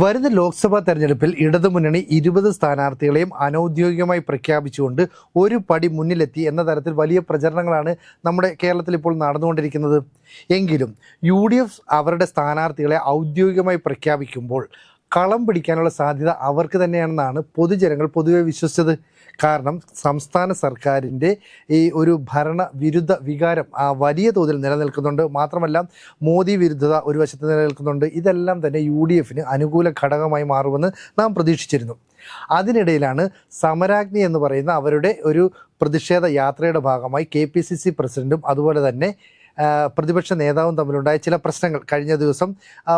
വരുന്ന ലോക്സഭാ തെരഞ്ഞെടുപ്പിൽ ഇടതുമുന്നണി ഇരുപത് സ്ഥാനാർത്ഥികളെയും അനൌദ്യോഗികമായി പ്രഖ്യാപിച്ചുകൊണ്ട് ഒരു പടി മുന്നിലെത്തി എന്ന തരത്തിൽ വലിയ പ്രചരണങ്ങളാണ് നമ്മുടെ കേരളത്തിൽ ഇപ്പോൾ നടന്നുകൊണ്ടിരിക്കുന്നത്. എങ്കിലും യു അവരുടെ സ്ഥാനാർത്ഥികളെ ഔദ്യോഗികമായി പ്രഖ്യാപിക്കുമ്പോൾ കളം പിടിക്കാനുള്ള സാധ്യത അവർക്ക് തന്നെയാണെന്നാണ് പൊതുജനങ്ങൾ പൊതുവെ വിശ്വസിച്ചത്. കാരണം സംസ്ഥാന സർക്കാരിന്റെ ഈ ഒരു ഭരണ വിരുദ്ധ വികാരം ആ വലിയ തോതിൽ നിലനിൽക്കുന്നുണ്ട്. മാത്രമല്ല മോദി വിരുദ്ധത ഒരു വശത്ത് നിലനിൽക്കുന്നുണ്ട്. ഇതെല്ലാം തന്നെ യു ഡി എഫിന് അനുകൂല ഘടകമായി മാറുമെന്ന് നാം പ്രതീക്ഷിച്ചിരുന്നു. അതിനിടയിലാണ് സമരാഗ്നി എന്ന് പറയുന്ന അവരുടെ ഒരു പ്രതിഷേധ യാത്രയുടെ ഭാഗമായി കെ പി സി സി പ്രസിഡന്റും അതുപോലെ തന്നെ പ്രതിപക്ഷ നേതാവും തമ്മിലുണ്ടായ ചില പ്രശ്നങ്ങൾ കഴിഞ്ഞ ദിവസം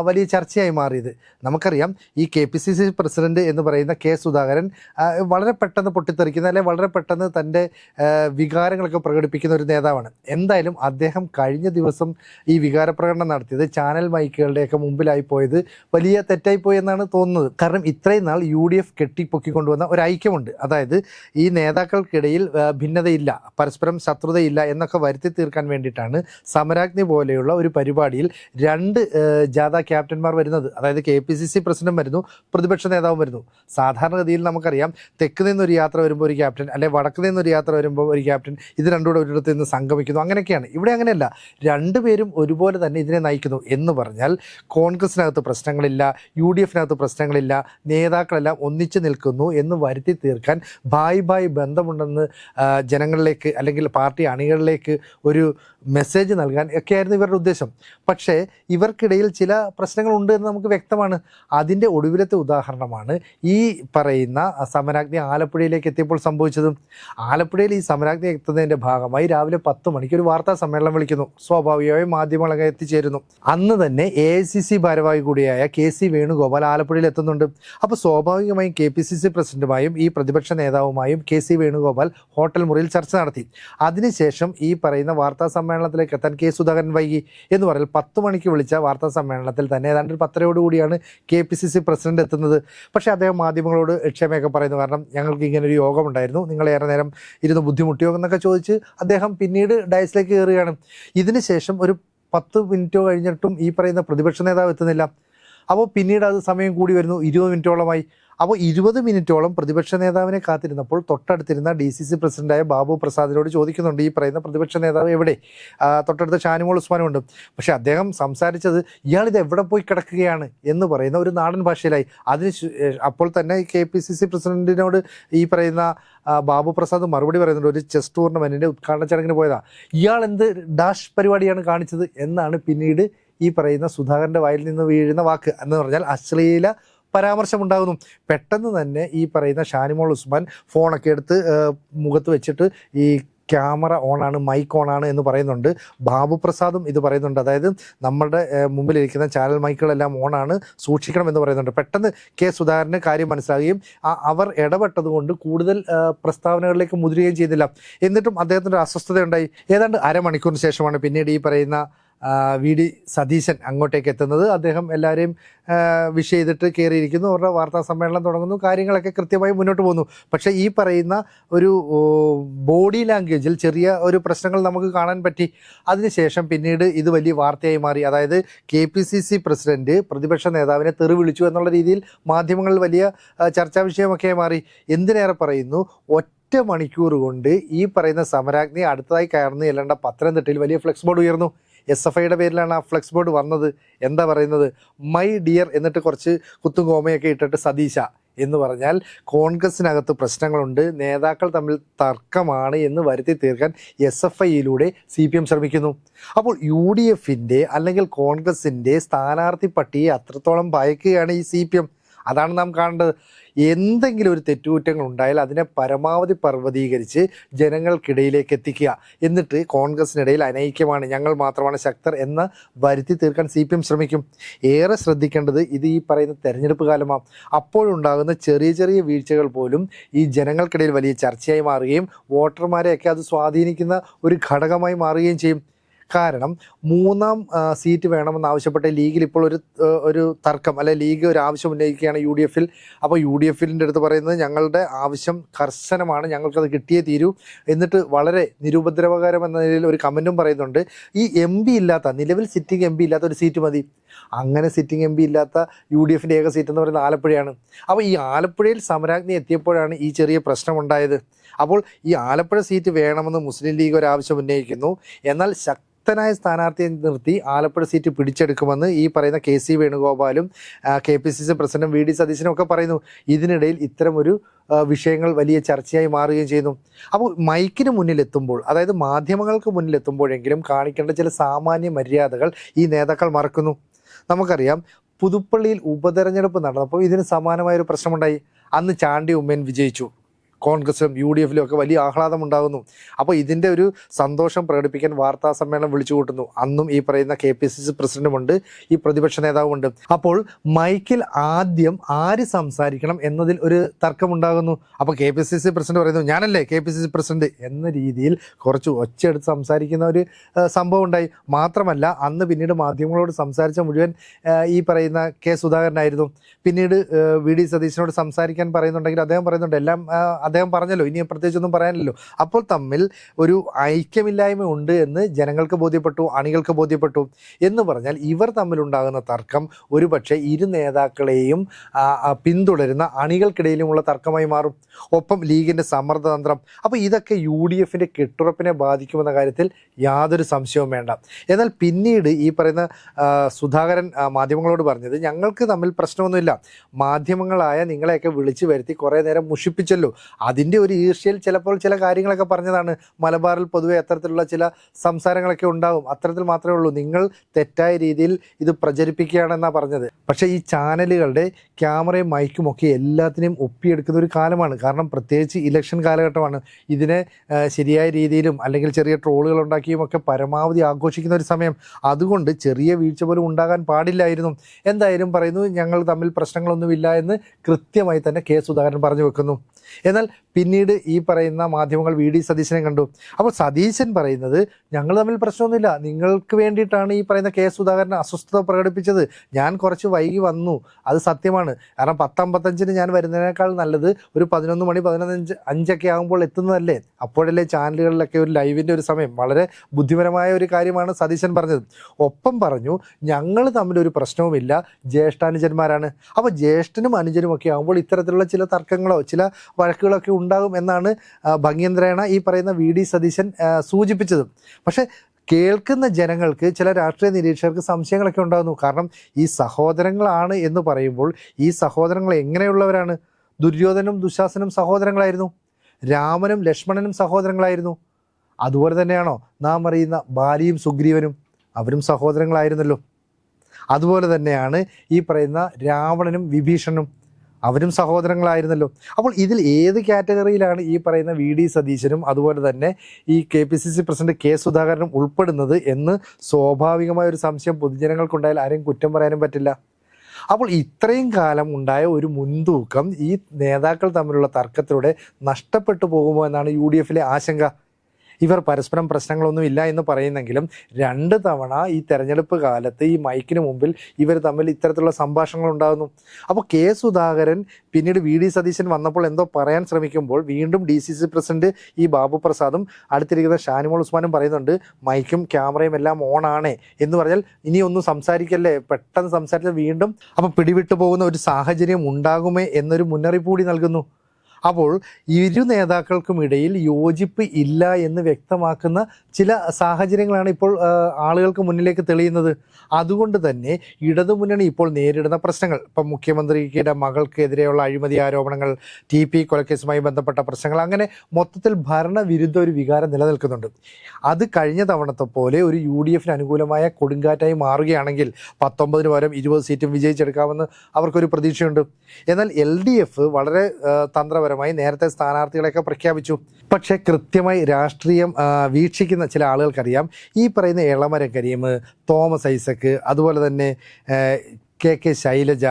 വലിയ ചർച്ചയായി മാറിയത്. നമുക്കറിയാം ഈ K P C C president എന്ന് പറയുന്ന കെ സുധാകരൻ വളരെ പെട്ടെന്ന് പൊട്ടിത്തെറിക്കുന്ന അല്ലെങ്കിൽ വളരെ പെട്ടെന്ന് തന്റെ വികാരങ്ങളൊക്കെ പ്രകടിപ്പിക്കുന്ന ഒരു നേതാവാണ്. എന്തായാലും അദ്ദേഹം കഴിഞ്ഞ ദിവസം ഈ വികാര പ്രകടനം നടത്തിയത് ചാനൽ മൈക്കുകളുടെയൊക്കെ മുമ്പിലായി പോയത് വലിയ തെറ്റായി പോയി എന്നാണ് തോന്നുന്നത്. കാരണം ഇത്രയും നാൾ യു ഡി എഫ് കെട്ടിപ്പൊക്കിക്കൊണ്ടുവന്ന ഒരു ഐക്യമുണ്ട്. അതായത് ഈ നേതാക്കൾക്കിടയിൽ ഭിന്നതയില്ല പരസ്പരം ശത്രുതയില്ല എന്നൊക്കെ വരുത്തി തീർക്കാൻ വേണ്ടിയിട്ടാണ് സമരാഗ്നി പോലെയുള്ള ഒരു പരിപാടിയിൽ രണ്ട് ജാഥ ക്യാപ്റ്റന്മാർ വരുന്നത്. അതായത് K P C C president വരുന്നു പ്രതിപക്ഷ നേതാവും വരുന്നു. സാധാരണഗതിയിൽ നമുക്കറിയാം തെക്ക് നിന്നൊരു യാത്ര വരുമ്പോൾ ഒരു ക്യാപ്റ്റൻ അല്ലെ വടക്ക് നിന്നൊരു യാത്ര വരുമ്പോൾ ഒരു ക്യാപ്റ്റൻ ഇത് രണ്ടുകൂടെ ഒരിടത്ത് നിന്ന് സംഗമിക്കുന്നു. അങ്ങനെയൊക്കെയാണ്. ഇവിടെ അങ്ങനെയല്ല. രണ്ടുപേരും ഒരുപോലെ തന്നെ ഇതിനെ നയിക്കുന്നു എന്ന് പറഞ്ഞാൽ കോൺഗ്രസിനകത്ത് പ്രശ്നങ്ങളില്ല യു ഡി എഫിനകത്ത് പ്രശ്നങ്ങളില്ല നേതാക്കളെല്ലാം ഒന്നിച്ചു നിൽക്കുന്നു എന്ന് വരുത്തി തീർക്കാൻ ഭായ് ഭായ് ബന്ധമുണ്ടെന്ന് ജനങ്ങളിലേക്ക് അല്ലെങ്കിൽ പാർട്ടി അണികളിലേക്ക് ഒരു മെസ്സേജ് നൽകാൻ ഒക്കെയായിരുന്നു ഇവരുടെ ഉദ്ദേശം. പക്ഷേ ഇവർക്കിടയിൽ ചില പ്രശ്നങ്ങളുണ്ട് എന്ന് നമുക്ക് വ്യക്തമാണ്. അതിന്റെ ഒടുവിലത്തെ ഉദാഹരണമാണ് ഈ പറയുന്ന സമരാജ്ഞി ആലപ്പുഴയിലേക്ക് എത്തിയപ്പോൾ സംഭവിച്ചതും. ആലപ്പുഴയിൽ ഈ സമരാജ്ഞി എത്തുന്നതിന്റെ ഭാഗമായി രാവിലെ പത്ത് മണിക്ക് ഒരു വാർത്താ സമ്മേളനം വിളിക്കുന്നു. സ്വാഭാവികമായും മാധ്യമങ്ങളൊക്കെ എത്തിച്ചേരുന്നു. അന്ന് തന്നെ എ ഐ സി സി ഭാരവാഹി കൂടിയായ കെ സി വേണുഗോപാൽ ആലപ്പുഴയിൽ എത്തുന്നുണ്ട്. അപ്പോൾ സ്വാഭാവികമായും കെ പി സി സി പ്രസിഡന്റുമായും ഈ പ്രതിപക്ഷ നേതാവുമായും കെ സി വേണുഗോപാൽ ഹോട്ടൽ മുറിയിൽ ചർച്ച നടത്തി. അതിനുശേഷം ഈ പറയുന്ന വാർത്താ സമ്മേളനത്തിലേക്ക് എത്താൻ കെ സുധാകരൻ വൈകി എന്ന് പറയൽ പത്ത് മണിക്ക് വിളിച്ച വാർത്താ സമ്മേളനത്തിൽ തന്നെ. ഏതാണ്ട് പത്തരയോടുകൂടിയാണ് K P C C president എത്തുന്നത്. പക്ഷേ അദ്ദേഹം മാധ്യമങ്ങളോട് ക്ഷമയൊക്കെ പറയുന്നു. കാരണം ഞങ്ങൾക്ക് ഇങ്ങനെ ഒരു യോഗമുണ്ടായിരുന്നു. നിങ്ങൾ ഏറെ നേരം ഇരുന്ന് ബുദ്ധിമുട്ടിയോ എന്നൊക്കെ ചോദിച്ച് അദ്ദേഹം പിന്നീട് ഡയസിലേക്ക് കയറുകയാണ്. ഇതിനുശേഷം ഒരു പത്ത് മിനിറ്റോ കഴിഞ്ഞിട്ടും ഈ പറയുന്ന പ്രതിപക്ഷ നേതാവ് എത്തുന്നില്ല. അപ്പോൾ പിന്നീട് അത് സമയം കൂടി വരുന്നു ഇരുപത് മിനിറ്റോളമായി. അപ്പോൾ ഇരുപത് മിനിറ്റോളം പ്രതിപക്ഷ നേതാവിനെ കാത്തിരുന്നപ്പോൾ തൊട്ടടുത്തിരുന്ന ഡി സി സി പ്രസിഡന്റായ ബാബു പ്രസാദിനോട് ചോദിക്കുന്നുണ്ട് ഈ പറയുന്ന പ്രതിപക്ഷ നേതാവ് എവിടെ? തൊട്ടടുത്ത ഷാനിമോൾ ഉസ്മാനും ഉണ്ട് പക്ഷേ അദ്ദേഹം സംസാരിച്ചത് ഇയാളിത് എവിടെ പോയി കിടക്കുകയാണ്? എന്ന് പറയുന്ന ഒരു നാടൻ ഭാഷയിലായി. അതിന് അപ്പോൾ തന്നെ കെ പി സി സി പ്രസിഡന്റിനോട് ഈ പറയുന്ന ബാബു പ്രസാദ് മറുപടി പറയുന്നുണ്ട്. ഒരു ചെസ് ടൂർണമെന്റിന്റെ ഉദ്ഘാടന ചടങ്ങിന് പോയതാ. ഇയാൾ എന്ത് ഡാഷ് പരിപാടിയാണ് കാണിച്ചത്? എന്നാണ് പിന്നീട് ഈ പറയുന്ന സുധാകരന്റെ വായിൽ നിന്ന് വീഴുന്ന വാക്ക് എന്ന് പറഞ്ഞാൽ അശ്ലീല പരാമർശമുണ്ടാകുന്നു. പെട്ടെന്ന് തന്നെ ഈ പറയുന്ന ഷാനിമോൾ ഉസ്മാൻ ഫോണൊക്കെ എടുത്ത് മുഖത്ത് വെച്ചിട്ട് ഈ ക്യാമറ ഓണാണ് മൈക്ക് ഓണാണ് എന്ന് പറയുന്നുണ്ട്. ബാബു പ്രസാദും ഇത് പറയുന്നുണ്ട്. അതായത് നമ്മുടെ മുമ്പിലിരിക്കുന്ന ചാനൽ മൈക്കുകളെല്ലാം ഓണാണ് സൂക്ഷിക്കണം എന്ന് പറയുന്നുണ്ട്. പെട്ടെന്ന് കെ സുധാകരന് കാര്യം മനസ്സിലാകുകയും അവർ ഇടപെട്ടതുകൊണ്ട് കൂടുതൽ പ്രസ്താവനകളിലേക്ക് മുതിരുകയും ചെയ്തില്ല എന്നിട്ടും അദ്ദേഹത്തിന്റെ അസ്വസ്ഥതയുണ്ടായി. ഏതാണ്ട് അരമണിക്കൂറിന് ശേഷമാണ് പിന്നീട് ഈ പറയുന്ന വി ഡി സതീശൻ അങ്ങോട്ടേക്ക് എത്തുന്നത്. അദ്ദേഹം എല്ലാവരെയും വിഷ് ചെയ്തിട്ട് കയറിയിരിക്കുന്നു. അവരുടെ വാർത്താ സമ്മേളനം തുടങ്ങുന്നു. കാര്യങ്ങളൊക്കെ കൃത്യമായി മുന്നോട്ട് പോകുന്നു. പക്ഷേ ഈ പറയുന്ന ഒരു ബോഡി ലാംഗ്വേജിൽ ചെറിയ ഒരു പ്രശ്നങ്ങൾ നമുക്ക് കാണാൻ പറ്റി. അതിനുശേഷം പിന്നീട് ഇത് വലിയ വാർത്തയായി മാറി. അതായത് കെ പി സി സി പ്രതിപക്ഷ നേതാവിനെ തെറി വിളിച്ചു എന്നുള്ള രീതിയിൽ മാധ്യമങ്ങളിൽ വലിയ ചർച്ചാ വിഷയമൊക്കെ മാറി. എന്തിനേറെ പറയുന്നു? ഒറ്റ മണിക്കൂർ കൊണ്ട് ഈ പറയുന്ന സമരാഗ്നി അടുത്തതായി കയറുന്ന. ചെല്ലേണ്ട പത്തനംതിട്ടയിൽ വലിയ ഫ്ലെക്സ് ബോർഡ് ഉയർന്നു. എസ് എഫ് ഐയുടെ പേരിലാണ് ആ ഫ്ലെക്സ് ബോർഡ് വന്നത്. എന്താ പറയുന്നത്? മൈ ഡിയർ എന്നിട്ട് കുറച്ച് കുത്തും കോമയൊക്കെ ഇട്ടിട്ട് സതീശ എന്ന് പറഞ്ഞാൽ കോൺഗ്രസിനകത്ത് പ്രശ്നങ്ങളുണ്ട്. നേതാക്കൾ തമ്മിൽ തർക്കമാണ് എന്ന് വരുത്തി തീർക്കാൻ എസ് എഫ് ഐയിലൂടെ സി പി എം ശ്രമിക്കുന്നു. അപ്പോൾ യു ഡി എഫിന്റെ അല്ലെങ്കിൽ കോൺഗ്രസിന്റെ സ്ഥാനാർത്ഥി പട്ടിയെ അത്രത്തോളം ഭയക്കുകയാണ് ഈ സി പി എം. അതാണ് നാം കാണേണ്ടത്. എന്തെങ്കിലും ഒരു തെറ്റുകുറ്റങ്ങൾ ഉണ്ടായാൽ അതിനെ പരമാവധി പർവതീകരിച്ച് ജനങ്ങൾക്കിടയിലേക്ക് എത്തിക്കുക. എന്നിട്ട് കോൺഗ്രസിനിടയിൽ അനൈക്യമാണ് ഞങ്ങൾ മാത്രമാണ് ശക്തർ എന്ന് വരുത്തി തീർക്കാൻ സി പി എം ശ്രമിക്കും. ഏറെ ശ്രദ്ധിക്കേണ്ടത് ഇത് ഈ പറയുന്ന തെരഞ്ഞെടുപ്പ് കാലമാണ്. അപ്പോഴുണ്ടാകുന്ന ചെറിയ ചെറിയ വീഴ്ചകൾ പോലും ഈ ജനങ്ങൾക്കിടയിൽ വലിയ ചർച്ചയായി മാറുകയും വോട്ടർമാരെയൊക്കെ അത് സ്വാധീനിക്കുന്ന ഒരു ഘടകമായി മാറുകയും ചെയ്യും. കാരണം മൂന്നാം സീറ്റ് വേണമെന്ന് ആവശ്യപ്പെട്ട ലീഗിൽ ഇപ്പോൾ ഒരു ഒരു തർക്കം അല്ലെ ലീഗ് ഒരു ആവശ്യം ഉന്നയിക്കുകയാണ് യു ഡി എഫിൽ. അപ്പോൾ യു ഡി എഫിന്റെ അടുത്ത് പറയുന്നത് ഞങ്ങളുടെ ആവശ്യം കർശനമാണ് ഞങ്ങൾക്കത് കിട്ടിയേ തീരൂ. എന്നിട്ട് വളരെ നിരുപദ്രവകരം എന്ന നിലയിൽ ഒരു കമന്റും പറയുന്നുണ്ട്. ഈ എം ഇല്ലാത്ത നിലവിൽ സിറ്റിംഗ് എം ഇല്ലാത്ത ഒരു സീറ്റ് മതി. അങ്ങനെ സിറ്റിംഗ് എം പി ഇല്ലാത്ത യു ഡി എഫിന്റെ ഏക സീറ്റ് എന്ന് പറയുന്നത് ആലപ്പുഴയാണ്. അപ്പോൾ ഈ ആലപ്പുഴയിൽ സമരാജ്ഞി എത്തിയപ്പോഴാണ് ഈ ചെറിയ പ്രശ്നമുണ്ടായത്. അപ്പോൾ ഈ ആലപ്പുഴ സീറ്റ് വേണമെന്ന് മുസ്ലിം ലീഗ് ഒരാവശ്യം ഉന്നയിക്കുന്നു. എന്നാൽ ശക്തനായ സ്ഥാനാർത്ഥിയെ നിർത്തി ആലപ്പുഴ സീറ്റ് പിടിച്ചെടുക്കുമെന്ന് ഈ പറയുന്ന കെ സി വേണുഗോപാലും കെ പി സി സി പ്രസിഡന്റും വി ഡി സതീശനും ഒക്കെ പറയുന്നു. ഇതിനിടയിൽ ഇത്തരമൊരു വിഷയങ്ങൾ വലിയ ചർച്ചയായി മാറുകയും ചെയ്യുന്നു. അപ്പോൾ മൈക്കിന് മുന്നിലെത്തുമ്പോൾ അതായത് മാധ്യമങ്ങൾക്ക് മുന്നിലെത്തുമ്പോഴെങ്കിലും കാണിക്കേണ്ട ചില സാമാന്യ മര്യാദകൾ ഈ നേതാക്കൾ മറക്കുന്നു. നമുക്കറിയാം പുതുപ്പള്ളിയിൽ ഉപതെരഞ്ഞെടുപ്പ് നടന്നപ്പോൾ ഇതിന് സമാനമായൊരു പ്രശ്നമുണ്ടായി. അന്ന് ചാണ്ടി ഉമ്മൻ വിജയിച്ചു. കോൺഗ്രസിലും യു ഡി എഫിലും ഒക്കെ വലിയ ആഹ്ലാദം ഉണ്ടാകുന്നു. അപ്പോൾ ഇതിന്റെ ഒരു സന്തോഷം പ്രകടിപ്പിക്കാൻ വാർത്താ സമ്മേളനം വിളിച്ചു കൂട്ടുന്നു. അന്നും ഈ പറയുന്ന കെ പി സി സി പ്രസിഡന്റുമുണ്ട് ഈ പ്രതിപക്ഷ നേതാവുമുണ്ട്. അപ്പോൾ മൈക്കിൽ ആദ്യം ആര് സംസാരിക്കണം എന്നതിൽ ഒരു തർക്കമുണ്ടാകുന്നു. അപ്പോൾ K P C C president പറയുന്നു ഞാനല്ലേ K P C C president? എന്ന രീതിയിൽ കുറച്ച് ഒച്ചയെടുത്ത് സംസാരിക്കുന്ന ഒരു സംഭവം ഉണ്ടായി മാത്രമല്ല അന്ന് പിന്നീട് മാധ്യമങ്ങളോട് സംസാരിച്ച മുഴുവൻ ഈ പറയുന്ന കെ സുധാകരനായിരുന്നു. പിന്നീട് വി ഡി സതീശനോട് സംസാരിക്കാൻ പറയുന്നുണ്ടെങ്കിൽ അദ്ദേഹം പറയുന്നുണ്ട് എല്ലാം അദ്ദേഹം പറഞ്ഞല്ലോ ഇനി പ്രത്യേകിച്ചൊന്നും പറയാനില്ലല്ലോ. അപ്പോൾ തമ്മിൽ ഒരു ഐക്യമില്ലായ്മ ഉണ്ട് എന്ന് ജനങ്ങൾക്ക് ബോധ്യപ്പെട്ടു അണികൾക്ക് ബോധ്യപ്പെട്ടു എന്ന് പറഞ്ഞാൽ ഇവർ തമ്മിലുണ്ടാകുന്ന തർക്കം ഒരുപക്ഷെ ഇരു നേതാക്കളെയും പിന്തുടരുന്ന അണികൾക്കിടയിലുമുള്ള തർക്കമായി മാറും. ഒപ്പം ലീഗിന്റെ സമ്മർദ്ദതന്ത്രം. അപ്പോൾ ഇതൊക്കെ യു ഡി എഫിന്റെ കെട്ടുറപ്പിനെ ബാധിക്കുമെന്ന കാര്യത്തിൽ യാതൊരു സംശയവും വേണ്ട. എന്നാൽ പിന്നീട് ഈ പറയുന്ന സുധാകരൻ മാധ്യമങ്ങളോട് പറഞ്ഞത് ഞങ്ങൾക്ക് തമ്മിൽ പ്രശ്നമൊന്നുമില്ല. മാധ്യമങ്ങളായ നിങ്ങളെയൊക്കെ വിളിച്ചു വരുത്തി കുറേ നേരം മുഷിപ്പിച്ചല്ലോ. അതിന്റെ ഒരു ഈർഷ്യയിൽ ചിലപ്പോൾ ചില കാര്യങ്ങളൊക്കെ പറഞ്ഞതാണ്. മലബാറിൽ പൊതുവെ അത്തരത്തിലുള്ള ചില സംസാരങ്ങളൊക്കെ ഉണ്ടാകും അത്തരത്തിൽ മാത്രമേ ഉള്ളൂ. നിങ്ങൾ തെറ്റായ രീതിയിൽ ഇത് പ്രചരിപ്പിക്കുകയാണെന്നാണ് പറഞ്ഞത്. പക്ഷേ ഈ ചാനലുകളുടെ ക്യാമറയും മൈക്കും ഒക്കെ എല്ലാത്തിനെയും ഒപ്പിയെടുക്കുന്ന ഒരു കാലമാണ്. കാരണം പ്രത്യേകിച്ച് ഇലക്ഷൻ കാലഘട്ടമാണ്. ഇതിനെ ശരിയായ രീതിയിലും അല്ലെങ്കിൽ ചെറിയ ട്രോളുകൾ ഉണ്ടാക്കിയും ഒക്കെ പരമാവധി ആഘോഷിക്കുന്ന ഒരു സമയം. അതുകൊണ്ട് ചെറിയ വീഴ്ച പോലും ഉണ്ടാകാൻ പാടില്ലായിരുന്നു. എന്തായാലും പറയുന്നു ഞങ്ങൾ തമ്മിൽ പ്രശ്നങ്ങളൊന്നുമില്ല എന്ന് കൃത്യമായി തന്നെ കെ സുധാകരൻ പറഞ്ഞു വെക്കുന്നു. എന്നാൽ പിന്നീട് ഈ പറയുന്ന മാധ്യമങ്ങൾ വി ഡി സതീശനെ കണ്ടു. അപ്പോൾ സതീശൻ പറയുന്നത് ഞങ്ങൾ തമ്മിൽ പ്രശ്നമൊന്നുമില്ല. നിങ്ങൾക്ക് വേണ്ടിയിട്ടാണ് ഈ പറയുന്ന കെ സുധാകരൻ അസ്വസ്ഥത പ്രകടിപ്പിച്ചത്. ഞാൻ കുറച്ച് വൈകി വന്നു. അത് സത്യമാണ്. കാരണം പത്തമ്പത്തഞ്ചിന് ഞാൻ വരുന്നതിനേക്കാൾ നല്ലത് ഒരു പതിനൊന്ന് മണി പതിനൊന്നഞ്ച് അഞ്ചൊക്കെ ആകുമ്പോൾ എത്തുന്നതല്ലേ? അപ്പോഴല്ലേ ചാനലുകളിലൊക്കെ ഒരു ലൈവിന്റെ ഒരു സമയം. വളരെ ബുദ്ധിപരമായ ഒരു കാര്യമാണ് സതീശൻ പറഞ്ഞത്. ഒപ്പം പറഞ്ഞു ഞങ്ങൾ തമ്മിലൊരു പ്രശ്നവുമില്ല. ജ്യേഷ്ഠാനുജന്മാരാണ്. അപ്പോൾ ജ്യേഷ്ഠനും അനുജനും ഒക്കെ ആകുമ്പോൾ ഇത്തരത്തിലുള്ള ചില തർക്കങ്ങളോ ചില വഴക്കുകളൊക്കെ ഉണ്ടാകും എന്നാണ് ഭംഗ്യന്ത്രേണ ഈ പറയുന്ന വി ഡി സതീശൻ സൂചിപ്പിച്ചത്. പക്ഷേ കേൾക്കുന്ന ജനങ്ങൾക്ക് ചില രാഷ്ട്രീയ നിരീക്ഷകർക്ക് സംശയങ്ങളൊക്കെ ഉണ്ടാകുന്നു. കാരണം ഈ സഹോദരങ്ങളാണ് എന്ന് പറയുമ്പോൾ ഈ സഹോദരങ്ങൾ എങ്ങനെയുള്ളവരാണ്? ദുര്യോധനും ദുശാസനും സഹോദരങ്ങളായിരുന്നു. രാമനും ലക്ഷ്മണനും സഹോദരങ്ങളായിരുന്നു. അതുപോലെ തന്നെയാണോ? നാം അറിയുന്ന ബാലിയും സുഗ്രീവനും അവരും സഹോദരങ്ങളായിരുന്നല്ലോ. അതുപോലെ തന്നെയാണ് ഈ പറയുന്ന രാവണനും വിഭീഷണനും. അവരും സഹോദരങ്ങളായിരുന്നല്ലോ. അപ്പോൾ ഇതിൽ ഏത് കാറ്റഗറിയിലാണ് ഈ പറയുന്ന വി ഡി സതീശനും അതുപോലെ തന്നെ ഈ K P C C president K സുധാകരനും ഉൾപ്പെടുന്നത് എന്ന് സ്വാഭാവികമായ ഒരു സംശയം പൊതുജനങ്ങൾക്കുണ്ടായാൽ ആരെയും കുറ്റം പറയാനും പറ്റില്ല. അപ്പോൾ ഇത്രയും കാലം ഉണ്ടായ ഒരു മുൻതൂക്കം ഈ നേതാക്കൾ തമ്മിലുള്ള തർക്കത്തിലൂടെ നഷ്ടപ്പെട്ടു പോകുമോ എന്നാണ് യു ആശങ്ക. ഇവർ പരസ്പരം പ്രശ്നങ്ങളൊന്നും ഇല്ല എന്ന് പറയുന്നെങ്കിലും രണ്ട് തവണ ഈ തെരഞ്ഞെടുപ്പ് കാലത്ത് ഈ മൈക്കിന് മുമ്പിൽ ഇവർ തമ്മിൽ ഇത്തരത്തിലുള്ള സംഭാഷണങ്ങൾ ഉണ്ടാകുന്നു. അപ്പോൾ കെ സുധാകരൻ പിന്നീട് വി ഡി സതീശൻ വന്നപ്പോൾ എന്തോ പറയാൻ ശ്രമിക്കുമ്പോൾ വീണ്ടും ഡി സി സി പ്രസിഡന്റ് ഈ ബാബു പ്രസാദും അടുത്തിരിക്കുന്ന ഷാനിമോൾ ഉസ്മാനും പറയുന്നുണ്ട് മൈക്കും ക്യാമറയും എല്ലാം ഓൺ ആണ് എന്ന് പറഞ്ഞാൽ ഇനി ഒന്നും സംസാരിക്കല്ലേ? പെട്ടെന്ന് സംസാരിച്ചാൽ വീണ്ടും അപ്പോൾ പിടിവിട്ടു പോകുന്ന ഒരു സാഹചര്യം ഉണ്ടാകുമേ എന്നൊരു മുന്നറിയിപ്പ് കൂടി നൽകുന്നു. അപ്പോൾ ഇരു നേതാക്കൾക്കും ഇടയിൽ യോജിപ്പ് ഇല്ല എന്ന് വ്യക്തമാക്കുന്ന ചില സാഹചര്യങ്ങളാണ് ഇപ്പോൾ ആളുകൾക്ക് മുന്നിലേക്ക് തെളിയുന്നത്. അതുകൊണ്ട് തന്നെ ഇടതുമുന്നണി ഇപ്പോൾ നേരിടുന്ന പ്രശ്നങ്ങൾ ഇപ്പം മുഖ്യമന്ത്രിയുടെ മകൾക്കെതിരെയുള്ള അഴിമതി ആരോപണങ്ങൾ ടി പി കൊലക്കേസുമായി ബന്ധപ്പെട്ട പ്രശ്നങ്ങൾ അങ്ങനെ മൊത്തത്തിൽ ഭരണവിരുദ്ധ ഒരു വികാരം നിലനിൽക്കുന്നുണ്ട്. അത് കഴിഞ്ഞ തവണത്തെ പോലെ ഒരു യു ഡി എഫിന് അനുകൂലമായ കൊടുങ്കാറ്റായി മാറുകയാണെങ്കിൽ പത്തൊമ്പതിന് പകരം ഇരുപത് സീറ്റും വിജയിച്ചെടുക്കാമെന്ന് അവർക്കൊരു പ്രതീക്ഷയുണ്ട്. എന്നാൽ എൽ ഡി എഫ് വളരെ ആ, തന്ത്രപരമായി നേരത്തെ സ്ഥാനാർത്ഥികളെയൊക്കെ പ്രഖ്യാപിച്ചു. പക്ഷേ കൃത്യമായി രാഷ്ട്രീയം വീക്ഷിക്കുന്ന ചില ആളുകൾക്കറിയാം. ഈ പറയുന്ന എളമരം കരീം തോമസ് ഐസക്ക് അതുപോലെ തന്നെ K K Shailaja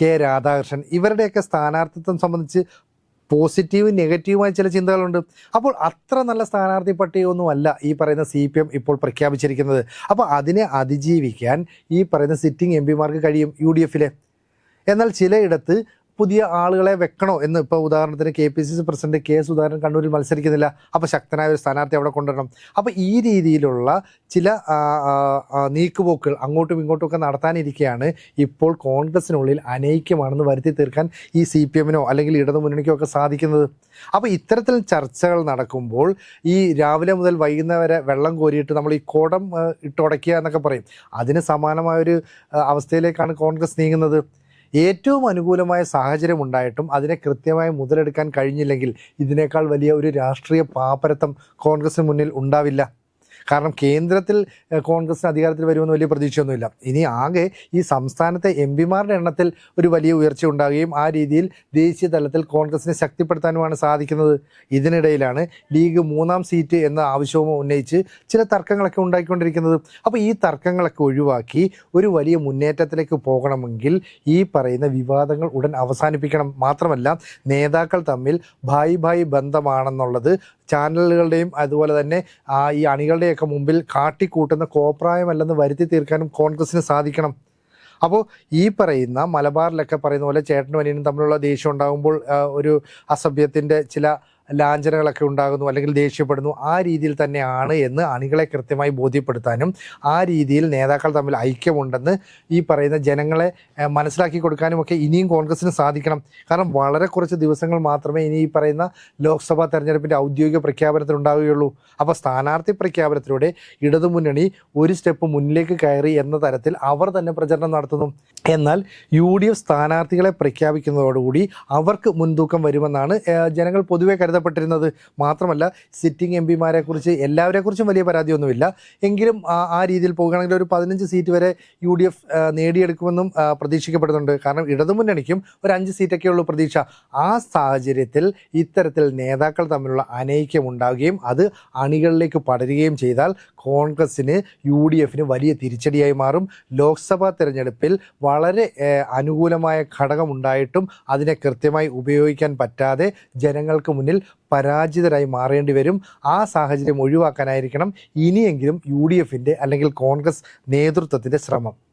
K Radhakrishnan ഇവരുടെയൊക്കെ സ്ഥാനാർത്ഥിത്വം സംബന്ധിച്ച് പോസിറ്റീവും നെഗറ്റീവുമായ ചില ചിന്തകളുണ്ട്. അപ്പോൾ അത്ര നല്ല സ്ഥാനാർത്ഥി പട്ടികയൊന്നുമല്ല ഈ പറയുന്ന സി പി എം ഇപ്പോൾ പ്രഖ്യാപിച്ചിരിക്കുന്നത്. അപ്പോൾ അതിനെ അതിജീവിക്കാൻ ഈ പറയുന്ന സിറ്റിംഗ് എം പിമാർക്ക് കഴിയും യു ഡി എഫിലെ. എന്നാൽ ചിലയിടത്ത് പുതിയ ആളുകളെ വെക്കണോ എന്ന് ഇപ്പോൾ ഉദാഹരണത്തിന് K P C C president K Sudhakaran കണ്ണൂരിൽ മത്സരിക്കുന്നില്ല. അപ്പോൾ ശക്തനായ ഒരു സ്ഥാനാർത്ഥി അവിടെ കൊണ്ടുവരണം. അപ്പോൾ ഈ രീതിയിലുള്ള ചില നീക്കുപോക്കുകൾ അങ്ങോട്ടും ഇങ്ങോട്ടും ഒക്കെ നടത്താനിരിക്കുകയാണ് ഇപ്പോൾ കോൺഗ്രസിനുള്ളിൽ അനൈക്യമാണെന്ന് വരുത്തി തീർക്കാൻ ഈ സി പി എമ്മിനോ അല്ലെങ്കിൽ ഇടതുമുന്നണിക്കോ ഒക്കെ സാധിക്കുന്നത്. അപ്പോൾ ഇത്തരത്തിൽ ചർച്ചകൾ നടക്കുമ്പോൾ ഈ രാവിലെ മുതൽ വൈകുന്നേരം വരെ വെള്ളം കോരിയിട്ട് നമ്മൾ ഈ കോടം ഇട്ടുടയ്ക്കുക എന്നൊക്കെ പറയും. അതിന് സമാനമായൊരു അവസ്ഥയിലേക്കാണ് കോൺഗ്രസ് നീങ്ങുന്നത്. ഏറ്റവും അനുകൂലമായ സാഹചര്യം ഉണ്ടായിട്ടും അതിനെ കൃത്യമായി മുതലെടുക്കാൻ കഴിഞ്ഞില്ലെങ്കിൽ ഇതിനേക്കാൾ വലിയ ഒരു രാഷ്ട്രീയ പാപ്പരത്തം കോൺഗ്രസിന് മുന്നിൽ ഉണ്ടാവില്ല. കാരണം കേന്ദ്രത്തിൽ കോൺഗ്രസ് അധികാരത്തിൽ വരുമെന്ന് വലിയ പ്രതീക്ഷയൊന്നുമില്ല. ഇനി ആകെ ഈ സംസ്ഥാനത്തെ എം പിമാരുടെ എണ്ണത്തിൽ ഒരു വലിയ ഉയർച്ച ഉണ്ടാകുകയും ആ രീതിയിൽ ദേശീയ തലത്തിൽ കോൺഗ്രസിനെ ശക്തിപ്പെടുത്താനുമാണ് സാധിക്കുന്നത്. ഇതിനിടയിലാണ് ലീഗ് മൂന്നാം സീറ്റ് എന്ന ആവശ്യവും ഉന്നയിച്ച് ചില തർക്കങ്ങളൊക്കെ ഉണ്ടായിക്കൊണ്ടിരിക്കുന്നത്. അപ്പോൾ ഈ തർക്കങ്ങളൊക്കെ ഒഴിവാക്കി ഒരു വലിയ മുന്നേറ്റത്തിലേക്ക് പോകണമെങ്കിൽ ഈ പറയുന്ന വിവാദങ്ങൾ ഉടൻ അവസാനിപ്പിക്കണം. മാത്രമല്ല നേതാക്കൾ തമ്മിൽ ഭായി ഭായി ബന്ധമാണെന്നുള്ളത് ചാനലുകളുടെയും അതുപോലെ തന്നെ ഈ ഈ അണികളുടെയൊക്കെ മുമ്പിൽ കാട്ടിക്കൂട്ടുന്ന കോപ്രായമല്ലെന്ന് വരുത്തി തീർക്കാനും കോൺഗ്രസിന് സാധിക്കണം. അപ്പോൾ ഈ പറയുന്ന മലബാറിലൊക്കെ പറയുന്ന പോലെ ചേട്ടനും അനിയനും തമ്മിലുള്ള ദേഷ്യം ഉണ്ടാകുമ്പോൾ ഒരു അസഭ്യത്തിന്റെ ചില ലാഞ്ചനകളൊക്കെ ഉണ്ടാകുന്നു അല്ലെങ്കിൽ ദേഷ്യപ്പെടുന്നു ആ രീതിയിൽ തന്നെയാണ് എന്ന് അണികളെ കൃത്യമായി ബോധ്യപ്പെടുത്താനും ആ രീതിയിൽ നേതാക്കൾ തമ്മിൽ ഐക്യമുണ്ടെന്ന് ഈ പറയുന്ന ജനങ്ങളെ മനസ്സിലാക്കി കൊടുക്കാനും ഒക്കെ ഇനിയും കോൺഗ്രസിന് സാധിക്കണം. കാരണം വളരെ കുറച്ച് ദിവസങ്ങൾ മാത്രമേ ഇനി ഈ പറയുന്ന ലോക്സഭാ തെരഞ്ഞെടുപ്പിന്റെ ഔദ്യോഗിക പ്രഖ്യാപനത്തിൽ ഉണ്ടാവുകയുള്ളൂ. അപ്പോൾ സ്ഥാനാർത്ഥി പ്രഖ്യാപനത്തിലൂടെ ഇടതുമുന്നണി ഒരു സ്റ്റെപ്പ് മുന്നിലേക്ക് കയറി എന്ന തരത്തിൽ അവർ തന്നെ പ്രചരണം നടത്തുന്നു. എന്നാൽ യു ഡി എഫ് സ്ഥാനാർത്ഥികളെ പ്രഖ്യാപിക്കുന്നതോടുകൂടി അവർക്ക് മുൻതൂക്കം വരുമെന്നാണ് ജനങ്ങൾ പൊതുവെ കരുതപ്പെട്ടിരുന്നത് മാത്രമല്ല സിറ്റിംഗ് എം പിമാരെ കുറിച്ച് വലിയ പരാതിയൊന്നുമില്ല. എങ്കിലും ആ രീതിയിൽ പോകുകയാണെങ്കിൽ ഒരു പതിനഞ്ച് സീറ്റ് വരെ യു ഡി എഫ് നേടിയെടുക്കുമെന്നും പ്രതീക്ഷിക്കപ്പെടുന്നുണ്ട്. കാരണം ഇടതുമുന്നണിക്കും ഒരു അഞ്ച് സീറ്റൊക്കെ ഉള്ളൂ പ്രതീക്ഷ. ആ സാഹചര്യത്തിൽ ഇത്തരത്തിൽ നേതാക്കൾ തമ്മിലുള്ള അനൈക്യം ഉണ്ടാവുകയും അത് അണികളിലേക്ക് പടരുകയും ചെയ്താൽ കോൺഗ്രസിന് യു ഡി എഫിന് വലിയ തിരിച്ചടിയായി മാറും. ലോക്സഭാ തെരഞ്ഞെടുപ്പിൽ വളരെ അനുകൂലമായ ഘടകമുണ്ടായിട്ടും അതിനെ കൃത്യമായി ഉപയോഗിക്കാൻ പറ്റാതെ ജനങ്ങൾക്ക് മുന്നിൽ പരാജിതരായി മാറേണ്ടി വരും. ആ സാഹചര്യം ഒഴിവാക്കാനായിരിക്കണം ഇനിയെങ്കിലും യു ഡി എഫിന്റെ അല്ലെങ്കിൽ കോൺഗ്രസ് നേതൃത്വത്തിന്റെ ശ്രമം.